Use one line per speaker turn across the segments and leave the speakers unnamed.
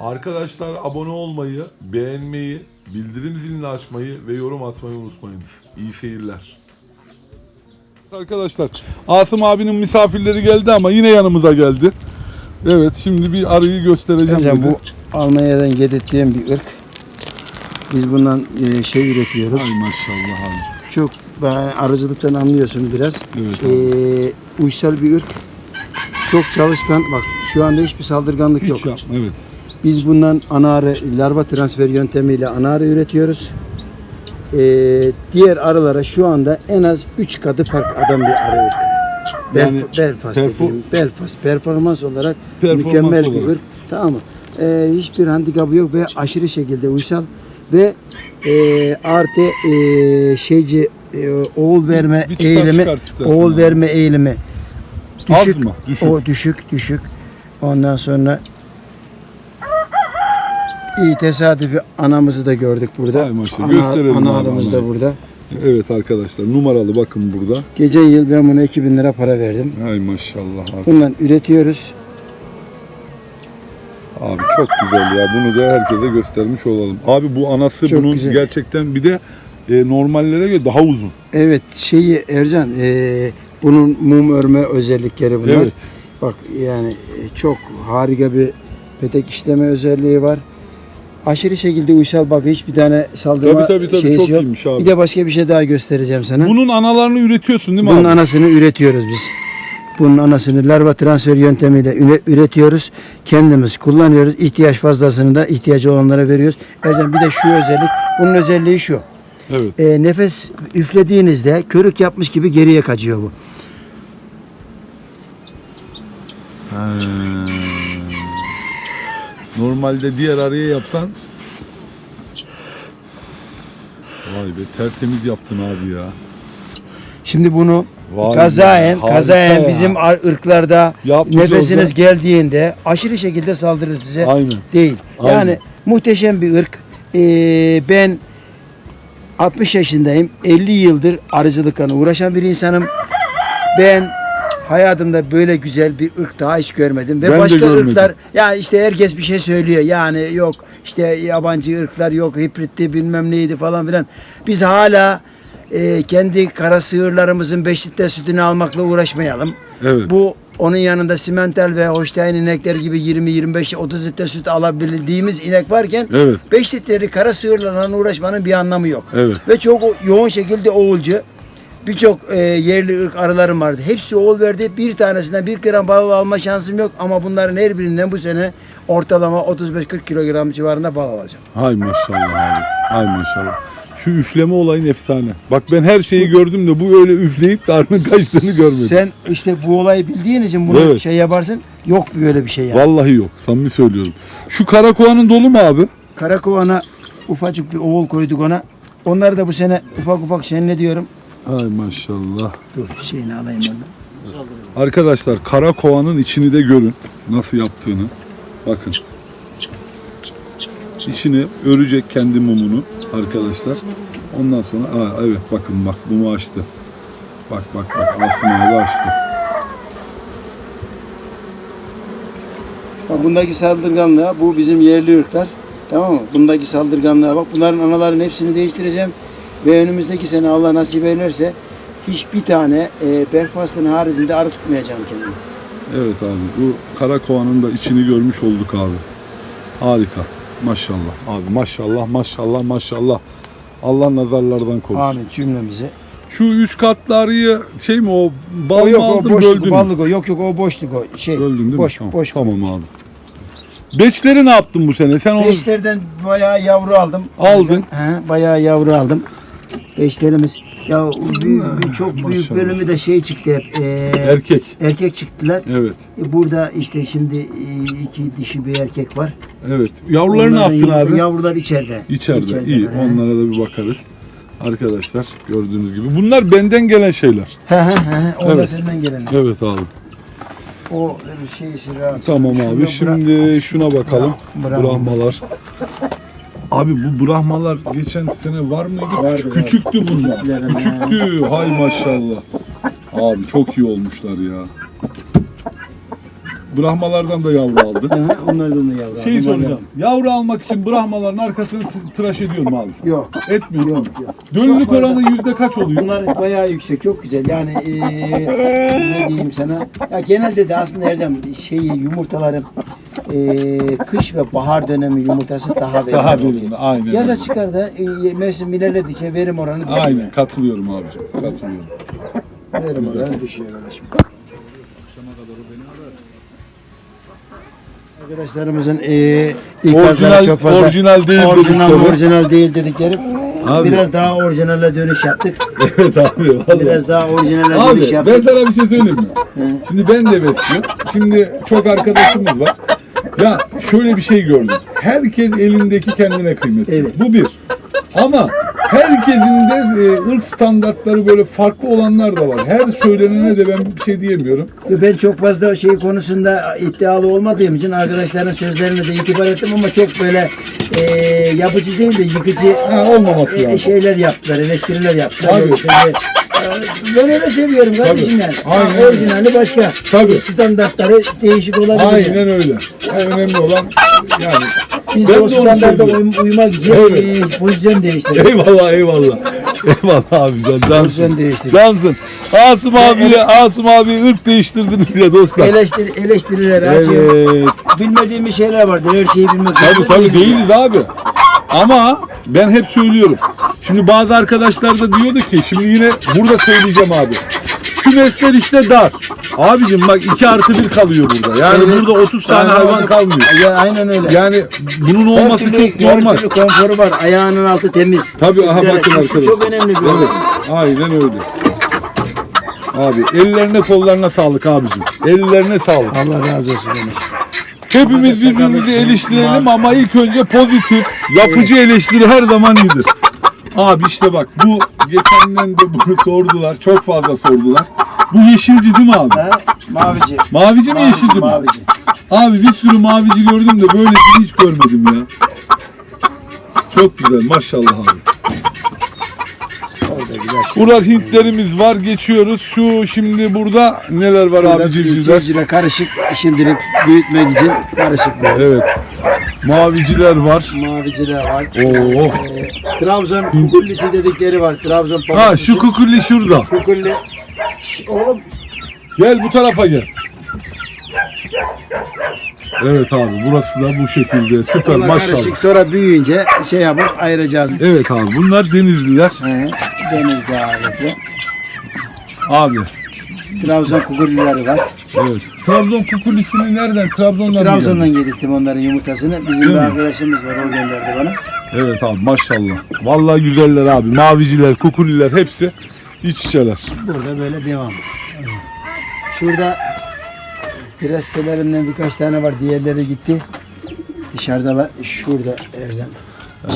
Arkadaşlar abone olmayı, beğenmeyi, bildirim zilini açmayı ve yorum atmayı unutmayınız. İyi seyirler.
Arkadaşlar Asım abinin misafirleri geldi ama yine yanımıza geldi. Evet şimdi bir arıyı göstereceğim.
Hocam
dedi.
bu Almanya'dan getirdiğim bir ırk. Biz bundan e, şey üretiyoruz.
Ay maşallah abi.
Çok ben arıcılıktan anlıyorsun biraz.
Evet
E, uysal bir ırk. Çok çalışkan. Bak şu anda hiçbir saldırganlık
Hiç
yok.
yapma evet.
Biz bundan ana arı, larva transfer yöntemiyle ana arı üretiyoruz. E, diğer arılara şu anda en az 3 katı fark eden bir arı ırk. Belf-
Yani
Belfast
perfor-
dediğim, Belfast. Performans olarak
Performans
mükemmel bir
olarak.
ırk. Tamam mı? E, hiçbir handikapı yok ve aşırı şekilde uysal ve e, artı e, şeyci e, oğul verme
Bir çıkar
eğilimi
istersen
oğul
abi.
verme eğilimi
Az
düşük,
mı? Düşük.
o düşük düşük ondan sonra iyi tesadüfi anamızı da gördük burada.
Ay maşallah. Gösterelim
ana
abi
arımız da
anayı.
burada.
Evet arkadaşlar numaralı bakın burada.
Geçen yıl ben buna 2000 lira para verdim.
Ay maşallah abi.
Bundan üretiyoruz.
Abi çok güzel ya. Bunu da herkese göstermiş olalım. Abi bu anası
Çok
bunun
güzel.
gerçekten bir de e, normallere göre daha uzun.
Evet şeyi Ercan e, bunun mum örme özellikleri bunlar.
Evet.
Bak yani e, çok harika bir petek işleme özelliği var. Aşırı şekilde uysal bak hiçbir tane saldırma
Tabii tabii tabii
şeysi
çok
yok.
iyiymiş abi.
Bir de başka bir şey daha göstereceğim sana.
Bunun analarını üretiyorsun değil mi
Bunun
abi?
anasını üretiyoruz biz. Bunun anasını larva transfer yöntemiyle üre- üretiyoruz. Kendimiz kullanıyoruz. İhtiyaç fazlasını da ihtiyacı olanlara veriyoruz. Ercan bir de şu özellik. Bunun özelliği şu.
Evet.
E, nefes üflediğinizde körük yapmış gibi geriye kaçıyor bu.
Normalde diğer araya yapsan Vay be tertemiz yaptın abi ya.
Şimdi bunu
Vay
kazayen,
be,
kazayen bizim ar- ırklarda
Yapmış
nefesiniz
olsa-
geldiğinde aşırı şekilde saldırır size.
Aynen.
Değil.
Aynen.
Yani muhteşem bir ırk. Ee, ben 60 yaşındayım. 50 yıldır arıcılıkla uğraşan bir insanım. Ben hayatımda böyle güzel bir ırk daha hiç görmedim. Ve
Ben de
başka
görmedim.
ırklar ya işte herkes bir şey söylüyor. Yani yok işte yabancı ırklar yok hibritti bilmem neydi falan filan. Biz hala e, kendi kara sığırlarımızın 5 litre sütünü almakla uğraşmayalım.
Evet.
Bu onun yanında simental ve Holstein inekler gibi 20 25 30 litre süt alabildiğimiz inek varken
Evet.
5 litrelik kara sığırlarla uğraşmanın bir anlamı yok.
Evet.
Ve çok o- yoğun şekilde oğulcu. Birçok e, yerli ırk arılarım vardı. Hepsi oğul verdi. Bir tanesinden bir gram bal alma şansım yok. Ama bunların her birinden bu sene ortalama 35-40 kilogram civarında bal alacağım.
Hay maşallah abi. Hay maşallah. Şu üfleme olayın efsane. Bak ben her şeyi gördüm de bu öyle üfleyip de arının kaçtığını görmedim.
Sen işte bu olayı bildiğin için bunu
Evet.
şey yaparsın. Yok böyle bir şey yani.
Vallahi yok. Samimi söylüyorum. Şu karakovanın dolu mu abi?
Karakovana ufacık bir oğul koyduk ona. Onları da bu sene ufak ufak şenle diyorum.
Ay maşallah.
Dur şeyini alayım oradan.
Arkadaşlar kara kovanın içini de görün nasıl yaptığını. Bakın. İçini örecek kendi mumunu arkadaşlar. Ondan sonra aa, evet bakın bak mumu açtı. Bak bak bak Asım abi açtı.
Bak bundaki saldırganlığa bu bizim yerli ırklar. Tamam mı? Bundaki saldırganlığa bak. Bunların analarının hepsini değiştireceğim. Ve önümüzdeki sene Allah nasip ederse hiçbir tane e, Belfast'ın haricinde arı tutmayacağım kendime.
Evet abi bu kara kovanın da içini görmüş olduk abi. Harika. Maşallah abi maşallah maşallah maşallah. Allah nazarlardan korusun.
Amin cümlemizi.
Şu üç katlı arıyı şey mi o bal
o
mı
yok o
aldın
boşluk,
böldün
o
mü?
ballık o. Yok yok o boşluk o. Şey,
Böldün değil
boş,
mi? Tamam,
boş.
tamam abi. Beçleri ne yaptın bu sene? Sen onu
Beşlerden bayağı yavru aldım.
Aldın.
He, bayağı yavru aldım. Beşlerimiz ya büyük, bir- çok büyük
Maşallah.
bölümü de şey çıktı hep. e,
erkek.
erkek çıktılar.
Evet.
E, Burada işte şimdi e, iki dişi bir erkek var.
Evet. Yavruları ne yaptın
yavru-
abi?
Yavrular içeride.
İçeride. İyi.
he.
Onlara da bir bakarız. Arkadaşlar gördüğünüz gibi. Bunlar benden gelen şeyler.
He he he. O da
Evet.
senden gelen.
Evet abi.
O şeysi rahat.
Tamam
Şunu
abi.
bırak-
Şimdi şuna bakalım.
Bravo.
Brahmalar. Abi bu brahmalar geçen sene var mıydı? Küçük,
vardı.
küçüktü bunlar. Küçüktü. Hay maşallah. Abi çok iyi olmuşlar ya. Brahmalardan da yavru aldı.
Aha, Onlar da yavru.
Şeyi soracağım. Yavru almak için Brahmaların arkasını t- tıraş ediyor mu abi?
Yok.
Etmiyor?
Yok yok.
Dönülük
Çok fazla.
oranı yüzde kaç oluyor?
Bunlar bayağı yüksek, çok güzel. Yani eee, ne diyeyim sana? Ya genelde de aslında her zaman şeyi yumurtaların eee, kış ve bahar dönemi yumurtası daha verimli.
Daha
oluyor.
verimli. Aynen.
Yaza
öyle.
çıkar da eee, mevsim ilerledikçe verim oranı düşüyor.
Aynen. Katılıyorum abicim. Katılıyorum.
Verim oranı düşüyor kardeşim. Arkadaşlarımızın eee ikazları
Orijinal,
çok fazla.
orijinal değil
Orijinal,
dedikleri.
orijinal değil dedikleri.
Abi.
Biraz daha orijinale dönüş yaptık.
Evet abi. vallahi.
Biraz daha orijinale
Abi
dönüş
ben
yaptık.
sana bir şey söyleyeyim mi? Şimdi ben de besliyorum. Şimdi çok arkadaşımız var. Ya şöyle bir şey gördüm. Herkes elindeki kendine kıymetli.
Evet.
Bu bir. Ama herkesin de e, ırk standartları böyle farklı olanlar da var. Her söylenene de ben bir şey diyemiyorum.
Ben çok fazla şey konusunda iddialı olmadığım için arkadaşların sözlerine de itibar ettim ama çok böyle eee, yapıcı değil de yıkıcı
Ha, olmaması
e,
lazım.
şeyler yaptılar, eleştiriler yaptılar.
Abi.
Yok işte, e, ben öyle seviyorum kardeşim yani.
Aynen.
Orijinali başka.
Tabii.
E, Standartları değişik olabilir. yani.
Aynen öyle. En önemli olan yani.
Biz
Ben
de o standarda uym- uymak için
Evet.
e, pozisyon değiştirdik.
Eyvallah eyvallah. Eyvallah abi can cansın.
Pozisyon değiştirdik.
Cansın. Asım abiye Asım abi ırk değiştirdiniz ya dostlar.
Eleştir, eleştirileri açayım.
Evet.
Bilmediğimiz şeyler vardır. Her şeyi bilmek
Tabii tabii
değiliz
abi. Ama ben hep söylüyorum. Şimdi bazı arkadaşlar da diyordu ki şimdi yine burada söyleyeceğim abi. Kümesler işte dar. Abicim bak 2 artı 1 kalıyor burada. Yani
Evet.
burada 30 tane
Yani
hayvan
orada-
kalmıyor.
Ya, aynen öyle.
Yani bunun olması
Her türlü-
çok normal.
Her türlü konforu var. Ayağının altı temiz.
Tabii aha
Izgara,
bakın
şu-
arkadaşlar.
Şu çok önemli bir olay.
Evet. Aynen öyle. Abi ellerine kollarına sağlık abicim. Ellerine sağlık.
Allah razı olsun demiş.
Hepimiz birbirimizi eleştirelim ama ilk önce pozitif, yapıcı eleştiri her zaman iyidir. Abi işte bak bu geçenden de bunu sordular. Çok fazla sordular. Bu yeşilci değil mi abi?
Ha? Mavici.
Mavici mi
Mavici,
yeşilci mi?
Mavici.
Abi bir sürü mavici gördüm de böylesini hiç görmedim ya. Çok güzel maşallah abi.
Şey.
Buralar Hintlerimiz var geçiyoruz. Şu şimdi burada neler var
Burada
abi civcivler?
civcivle karışık şimdilik büyütmek için karışık.
Evet. Maviciler var.
Maviciler var.
Oo.
Ee, Trabzon kukullisi dedikleri var. Trabzon
Ha
pamuklisi.
şu kukulli şurada.
kukulli. Şş, Oğlum
Gel bu tarafa gel. Evet abi burası da bu şekilde. Süper
bunlar
maşallah.
karışık sonra büyüyünce şey yapıp ayıracağız.
Evet abi bunlar denizliler.
He, denizde ağırlıklı.
Abi
Trabzon kukullileri var.
evet. Trabzon kukulisini nereden? Trabzon'dan mı
Trabzon'dan
geldi?
yedirttim onların yumurtasını. Bizim
Değil
bir
mi?
arkadaşımız var o gönderdi bana.
Evet abi maşallah. Vallahi güzeller abi. Maviciler, kukuliler hepsi iç içeler.
Burada böyle devam. Şurada presselerimden birkaç tane var. Diğerleri gitti. Dışarıdalar. Şurada Erzan.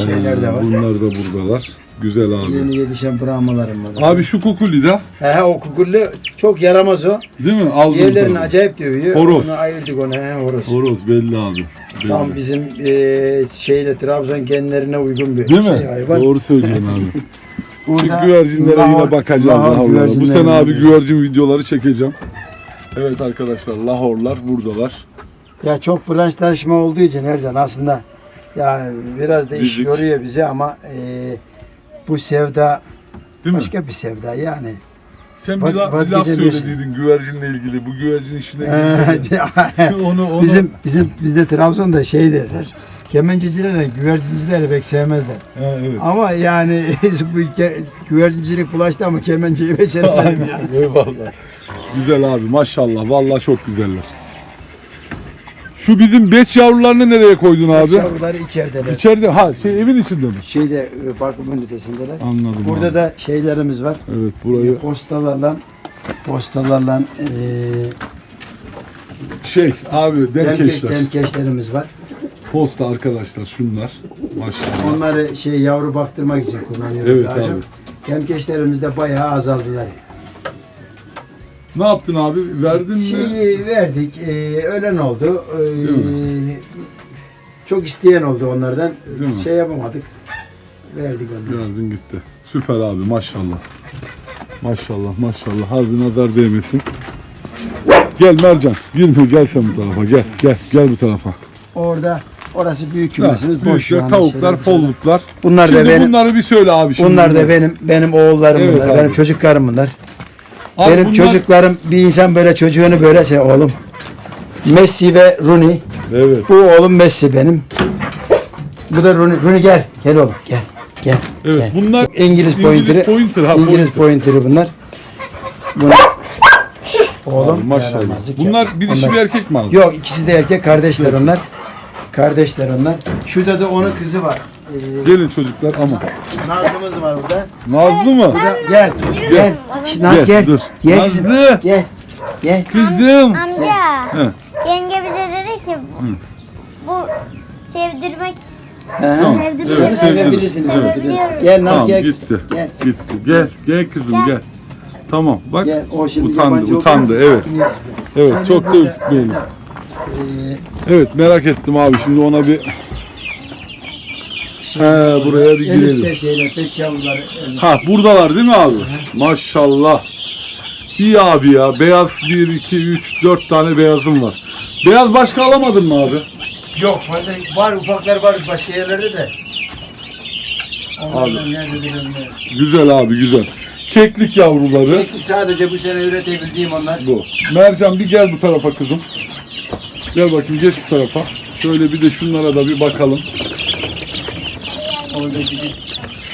Şeyler de var.
Bunlar da buradalar. Güzel abi.
Yeni yetişen brahmalarım var.
Abi şu kukuli de
He o kukulli çok yaramaz o.
değil mi? Aldım
Yerlerini
tabii.
acayip dövüyor.
Horoz.
Onu ayırdık onu. He horoz.
Horoz belli abi. Belli.
Tam bizim e, şeyle Trabzon genlerine uygun bir
Değil mi?
şey hayvan.
Doğru söylüyorsun abi.
Burada
güvercinlere
lahor-
yine bakacağım
lahor
lahorlara. Bu sene abi güvercin videoları çekeceğim. Evet arkadaşlar lahorlar buradalar.
Ya çok branşlaşma olduğu için Ercan aslında yani biraz da iş
Dizik.
yoruyor bizi ama e, bu sevda
Değil mi?
başka bir sevda yani.
Sen bir,
vaz-
la- bir laf söylediydin güvercinle ilgili. Bu güvercin işine
Ee,
onu, onu,
bizim bizim bizde Trabzon'da şey derler. Kemencecilerle güvercincileri pek sevmezler.
Ha, evet.
Ama yani bu güvercincilik bulaştı ama kemenceyi beceremedim yani.
Eyvallah. Güzel abi maşallah. Vallahi çok güzeller. Şu bizim beç yavrularını nereye koydun abi?
Yavruları içerideler.
İçeride. Ha şey evin içinde mi?
Şeyde e, bakım ünitesindeler.
Anladım
Burada
abi.
da şeylerimiz var.
Evet burayı
Postalarla postalarla e,
şey abi
demkeş,
demkeşler.
demkeşlerimiz var.
Posta arkadaşlar şunlar. Maşallah.
Onları şey yavru baktırmak için kullanıyoruz
Evet
daha
abi.
çok. Demkeşlerimiz de bayağı azaldılar.
Ne yaptın abi? Verdin mi?
Şeyi verdik. E, ölen oldu. E,
Değil
çok isteyen oldu onlardan.
Değil mi?
Şey yapamadık. Verdik onları.
Verdin gitti. Süper abi maşallah. Maşallah maşallah. Harbi nazar değmesin. Gel Mercan. Girme gel sen bu tarafa. Gel gel gel bu tarafa.
Orada orası büyük kümesimiz. Boş şu
Büyükler,
anda
tavuklar,
şeyler.
folluklar.
Bunlar da
Şimdi
benim-
bunları bir söyle abi şimdi.
Bunlar da benim benim oğullarım
Evet
bunlar.
abi.
Benim çocuklarım bunlar.
Abi
benim
bunlar-
çocuklarım bir insan böyle çocuğunu böyle şey oğlum. Messi ve Rooney.
Evet.
Bu oğlum Messi benim. Bu da Rooney. Rooney gel. Gel oğlum gel. Gel.
Evet
gel.
bunlar
İngiliz pointeri.
pointer ha
İngiliz
pointer.
pointeri bunlar. Bunlar. Oğlum.
Maşallah.
yaramazlık
Bunlar bir dişi
Onlar-
bir erkek mi abi?
Yok ikisi de erkek kardeşler onlar. Kardeşler onlar. Şurada da onun kızı var. Ee,
Gelin çocuklar ama.
Nazlımız var burada.
Nazlı mı?
Burada gel. Gel. Şş, Naz
Gel,
gel.
dur.
Gel kızım.
Nazlı.
Gel. Gel.
Kızım.
Amca,
He.
yenge bize dedi ki bu sevdirmek
Ha.
sevdirmek
Şunu
Evet,
sevebilirsiniz.
evet.
Sevebiliyorum.
Gel Naz
Tamam
gel.
gitti.
Gel.
Gitti. Gel. Gel kızım gel. Tamam bak.
Gel. O şimdi
Utandı,
yabancı
utandı,
için
evet. Evet çok da
böyle.
ürkmeyelim.
Ee,
Evet merak ettim abi şimdi ona bir He buraya bir girelim.
şeyler, pek yavruları. en-
Ha buradalar değil mi abi? Maşallah. İyi abi ya. Beyaz 1, 2, 3, 4 tane beyazım var. Beyaz başka alamadın mı abi?
Yok fazla var ufaklar var başka yerlerde de. Onlardan nerede bilmiyorum.
Güzel abi güzel. Keklik yavruları.
Teknik sadece bu sene üretebildiğim onlar.
Bu. Mercan bir gel bu tarafa kızım. Gel bakayım geç bu tarafa. Şöyle bir de şunlara da bir bakalım.
Orada bizim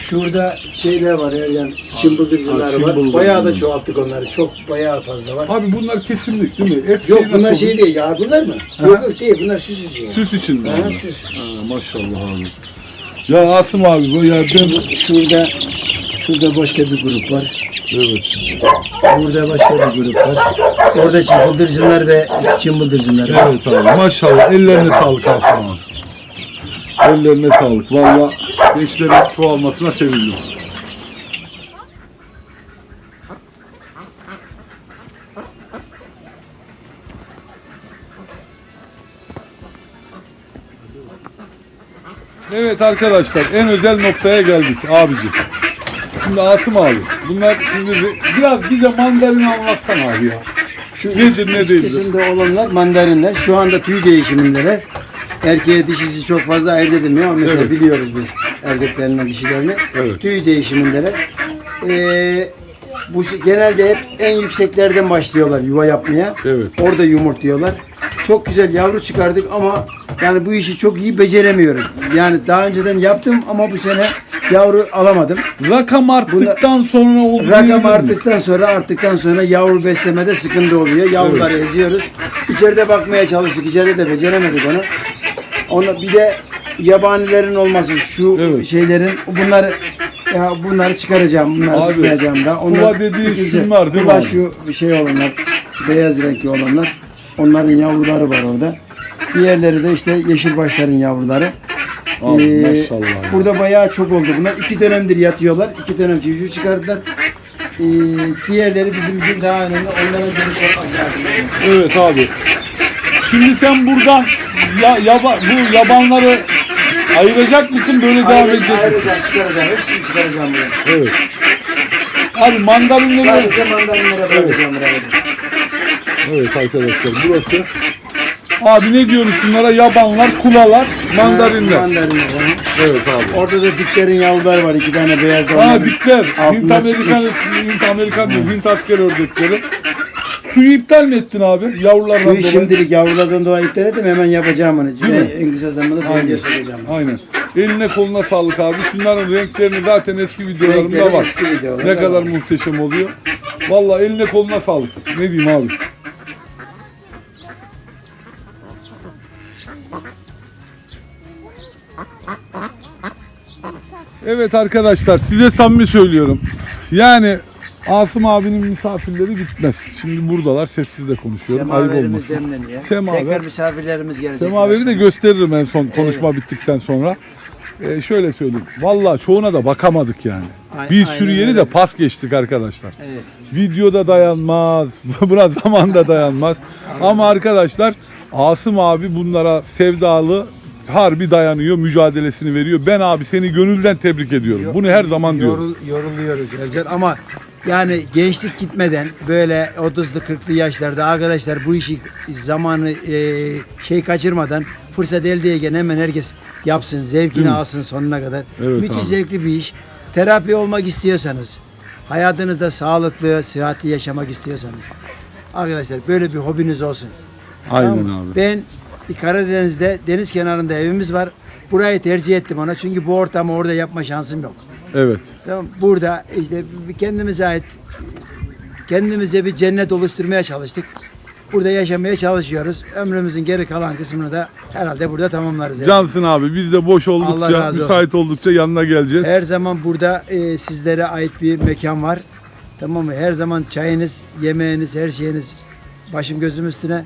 şurada şeyler var yani çımbıldızlar var.
çımbıldızlar.
Bayağı da çoğalttık onları. Çok bayağı fazla var.
Abi bunlar kesimlik değil mi? Et
Yok bunlar
nasıl
şey değil ya bunlar mı? Yok yok değil bunlar süs için.
Süs için mi?
Ha,
abi?
süs.
Ha, maşallah abi. Ya Asım abi bu yerden
Şurada şurada başka bir grup var.
evet.
Burada başka bir grup var. Orada çımbıldırcınlar ve çımbıldırcınlar var.
Evet abi maşallah ellerine sağlık Asım abi. Ellerine sağlık. Valla gençlerin çoğalmasına sevindim. Evet arkadaşlar en özel noktaya geldik abici. Şimdi Asım abi bunlar şimdi biraz bize mandarin anlatsan abi ya.
Şu
Nedir,
üst,
ne
üst
değildir?
kesimde olanlar mandarinler. Şu anda tüy değişimindeler. Erkeğe dişisi çok fazla ayırt edilmiyor ama mesela
Evet.
biliyoruz biz erkeklerinden dişilerini.
Evet.
Tüy değişimindeler. Ee, bu genelde hep en yükseklerden başlıyorlar yuva yapmaya.
Evet.
Orada yumurtluyorlar. Çok güzel yavru çıkardık ama yani bu işi çok iyi beceremiyoruz. Yani daha önceden yaptım ama bu sene yavru alamadım.
Rakam arttıktan sonra olduğunu
Rakam arttıktan sonra arttıktan sonra yavru beslemede sıkıntı oluyor. Yavruları eziyoruz. İçeride bakmaya çalıştık. İçeride de beceremedik onu. Ona bir de yabanilerin olması şu
Evet.
şeylerin bunları ya bunları çıkaracağım. Bunları
Abi,
tutmayacağım da.
kula dediğin
dikeceğim.
şunlar değil mi
Kula
abi?
şu şey olanlar. Beyaz renkli olanlar. Onların yavruları var orada. Diğerleri de işte yeşil başların yavruları.
Abi
Ee,
maşallah. ya.
Burada bayağı çok oldu. Bunlar iki dönemdir yatıyorlar. İki dönem civciv çıkardılar. Ee, diğerleri bizim için daha önemli. Onlara dönüş yapmak lazım.
Evet abi. Şimdi sen buradan ya, yaba, bu yabanları ayıracak mısın böyle devam edecek misin?
ayrıca çıkaracağım. Hepsini çıkaracağım buraya.
Evet. Abi mandalinleri
Sadece mandalinlere bırakacağım buraya.
Evet arkadaşlar burası. Abi ne diyoruz şunlara? Yabanlar, kulalar.
Mandalinler. ha.
Evet abi.
Orada da diklerin yavruları var. iki tane beyaz da
Aa dikler. Hint
Altından
Amerikan, Hint Amerikan değil, Hint asker ördekleri. Suyu iptal mi ettin abi? Yavrulardan
Suyu
dolayı.
şimdilik yavrulardan dolayı iptal ettim. Hemen yapacağım onu.
Değil mi?
En kısa zamanda dengeye sokacağım.
Aynen. Eline koluna sağlık abi. Şunların renklerini zaten eski videolarımda
Renkleri
var.
eski videolarda
Ne kadar
var.
muhteşem oluyor. Vallahi eline koluna sağlık. Ne diyeyim abi? Evet arkadaşlar size samimi söylüyorum. Yani Asım abinin misafirleri bitmez. Şimdi buradalar sessiz de konuşuyorum. Ayıp
Semaverimiz
olmasın.
demleniyor.
Semaver.
Tekrar misafirlerimiz gelecek.
Semaveri de gösteririm en son konuşma bittikten sonra. Ee, şöyle söyleyeyim. Vallahi çoğuna da bakamadık yani.
Ay-
Bir
aynen
sürü yeri
öyle.
de pas geçtik arkadaşlar.
Evet.
Videoda dayanmaz. Buna zaman da dayanmaz. Ama arkadaşlar Asım abi bunlara sevdalı harbi dayanıyor, mücadelesini veriyor. Ben abi seni gönülden tebrik ediyorum. Bunu her zaman diyorum.
Yorul, yoruluyoruz Ercan ama Yani gençlik gitmeden böyle 30'lu 40'lı yaşlarda arkadaşlar bu işi zamanı e, şey kaçırmadan fırsat eldeyken hemen herkes yapsın, zevkini alsın sonuna kadar.
Evet
Müthiş
abi.
zevkli bir iş. Terapi olmak istiyorsanız, hayatınızda sağlıklı, sıhhatli yaşamak istiyorsanız arkadaşlar böyle bir hobiniz olsun.
Aynen
Tamam
abi.
Ben Karadeniz'de deniz kenarında evimiz var. Burayı tercih ettim ona çünkü bu ortamı orada yapma şansım yok.
Evet.
Tamam burada işte kendimize ait kendimize bir cennet oluşturmaya çalıştık. Burada yaşamaya çalışıyoruz. Ömrümüzün geri kalan kısmını da herhalde burada tamamlarız. yani.
Cansın abi biz de boş
Allah
oldukça,
razı olsun.
müsait oldukça yanına geleceğiz.
Her zaman burada e, sizlere ait bir mekan var. Tamam mı? Her zaman çayınız, yemeğiniz, her şeyiniz başım gözüm üstüne.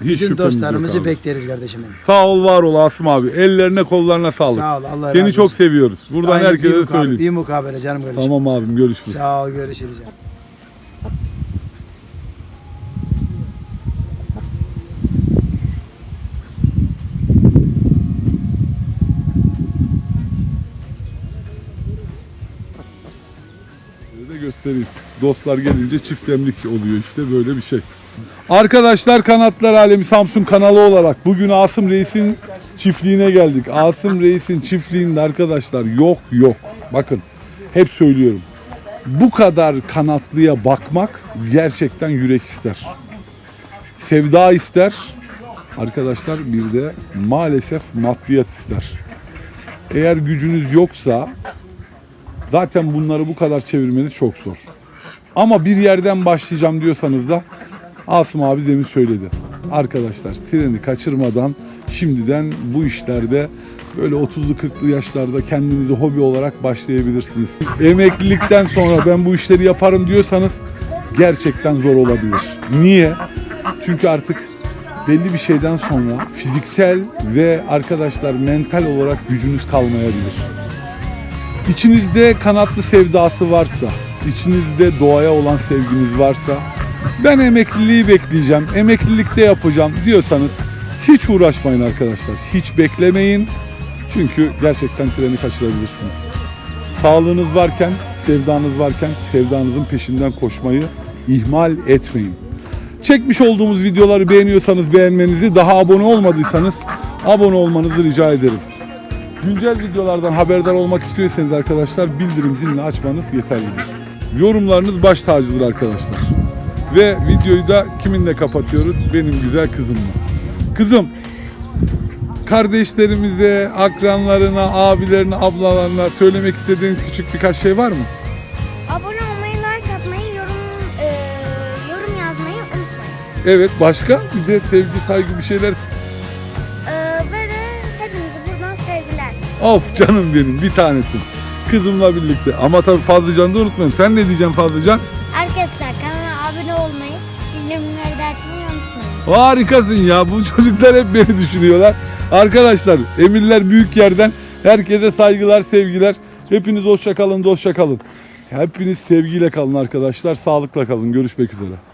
Bütün dostlarımızı
abi.
bekleriz kardeşim benim.
Sağ ol var ol Asım abi. Ellerine kollarına sağlık.
Sağ ol, Allah
Seni
razı
çok
olsun.
seviyoruz. Buradan
Aynen,
herkese
bir mukabele,
söyleyeyim.
Bir mukabele canım kardeşim.
Tamam abim görüşürüz.
Sağ ol görüşürüz. ya.
Şöyle de göstereyim. Dostlar gelince çift emlik oluyor işte böyle bir şey. Arkadaşlar Kanatlar Alemi Samsun kanalı olarak bugün Asım Reis'in çiftliğine geldik. Asım Reis'in çiftliğinde arkadaşlar yok yok. Bakın hep söylüyorum. Bu kadar kanatlıya bakmak gerçekten yürek ister. Sevda ister. Arkadaşlar bir de maalesef maddiyat ister. Eğer gücünüz yoksa Zaten bunları bu kadar çevirmeniz çok zor. Ama bir yerden başlayacağım diyorsanız da Asım abi demin söyledi. Arkadaşlar treni kaçırmadan şimdiden bu işlerde böyle 30'lu 40'lı yaşlarda kendinizi hobi olarak başlayabilirsiniz. Emeklilikten sonra ben bu işleri yaparım diyorsanız gerçekten zor olabilir. Niye? Çünkü artık belli bir şeyden sonra fiziksel ve arkadaşlar mental olarak gücünüz kalmayabilir. İçinizde kanatlı sevdası varsa, içinizde doğaya olan sevginiz varsa, ben emekliliği bekleyeceğim, emeklilikte yapacağım diyorsanız hiç uğraşmayın arkadaşlar. Hiç beklemeyin. Çünkü gerçekten treni kaçırabilirsiniz. Sağlığınız varken, sevdanız varken sevdanızın peşinden koşmayı ihmal etmeyin. Çekmiş olduğumuz videoları beğeniyorsanız beğenmenizi, daha abone olmadıysanız abone olmanızı rica ederim. Güncel videolardan haberdar olmak istiyorsanız arkadaşlar bildirim zilini açmanız yeterlidir. Yorumlarınız baş tacıdır arkadaşlar. Ve videoyu da kiminle kapatıyoruz? Benim güzel kızımla. Kızım, kardeşlerimize, akranlarına, abilerine, ablalarına söylemek istediğin küçük birkaç şey var mı?
Abone olmayı, like atmayı, yorum e, yorum yazmayı unutmayın.
Evet, başka? Bir de sevgi, saygı bir şeyler.
E, ve de hepinize buradan sevgiler.
Of canım benim, bir tanesin. Kızımla birlikte. Ama tabii Fazlıcan'ı da unutmayın. Sen ne diyeceksin Fazlıcan? Harikasın ya. Bu çocuklar hep beni düşünüyorlar. Arkadaşlar emirler büyük yerden herkese saygılar, sevgiler. Hepiniz hoşça kalın, dostça kalın. Hepiniz sevgiyle kalın arkadaşlar. Sağlıkla kalın. Görüşmek üzere.